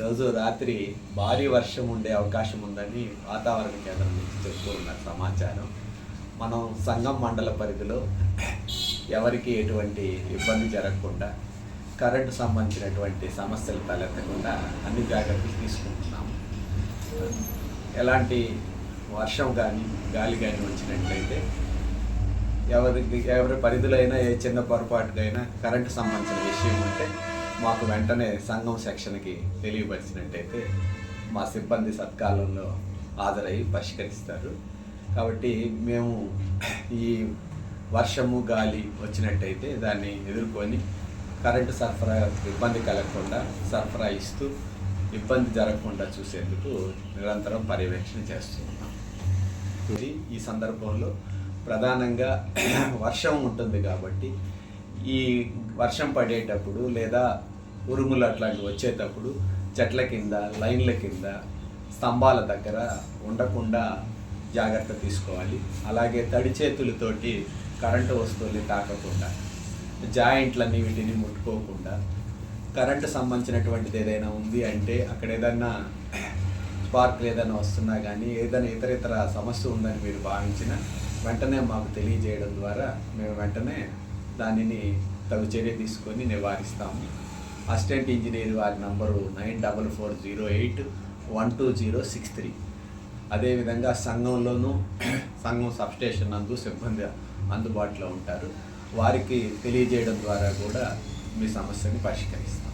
ఈరోజు రాత్రి భారీ వర్షం ఉండే అవకాశం ఉందని వాతావరణ కేంద్రం నుంచి చెప్తూ సమాచారం. మనం సంఘం మండల పరిధిలో ఎవరికి ఎటువంటి ఇబ్బంది జరగకుండా కరెంటు సంబంధించినటువంటి సమస్యలు తలెత్తకుండా అన్ని జాగ్రత్తలు తీసుకుంటున్నాము. ఎలాంటి వర్షం కానీ గాలి కానీ వచ్చినట్లయితే ఎవరికి ఎవరి పరిధిలో అయినా ఏ చిన్న పొరపాటుకైనా కరెంటు సంబంధించిన విషయం ఉంటే మాకు వెంటనే సంఘం సెక్షన్కి తెలియపరిచినట్టయితే మా సిబ్బంది సత్కాలంలో హాజరై పరిష్కరిస్తారు. కాబట్టి మేము ఈ వర్షము గాలి వచ్చినట్టయితే దాన్ని ఎదుర్కొని కరెంటు సరఫరా ఇబ్బంది కలగకుండా సరఫరా ఇస్తూ ఇబ్బంది జరగకుండా చూసేందుకు నిరంతరం పర్యవేక్షణ చేస్తున్నాం. ఇది ఈ సందర్భంలో ప్రధానంగా వర్షం ఉంటుంది కాబట్టి ఈ వర్షం పడేటప్పుడు లేదా ఉరుములు అట్లాంటివి వచ్చేటప్పుడు చెట్ల కింద లైన్ల కింద స్తంభాల దగ్గర ఉండకుండా జాగ్రత్త తీసుకోవాలి. అలాగే తడి చేతులతోటి కరెంటు వస్తువుల్ని తాకకుండా జాయింట్లన్నీ వీటిని ముట్టుకోకుండా కరెంటు సంబంధించినటువంటిది ఏదైనా ఉంది అంటే అక్కడ ఏదైనా స్పార్క్లు ఏదైనా వస్తున్నా కానీ ఏదైనా ఇతర ఇతర సమస్య ఉందని మీరు భావించిన వెంటనే మాకు తెలియజేయడం ద్వారా మేము వెంటనే దానిని తగు చర్య తీసుకొని నివారిస్తాము. అసిస్టెంట్ ఇంజనీర్ వారి number nine double four zero eight one two zero six three. అదేవిధంగా సంఘంలోనూ సంఘం సబ్స్టేషన్ నందు సిబ్బంది అందుబాటులో ఉంటారు. వారికి తెలియజేయడం ద్వారా కూడా మీ సమస్యని పరిష్కరిస్తాం.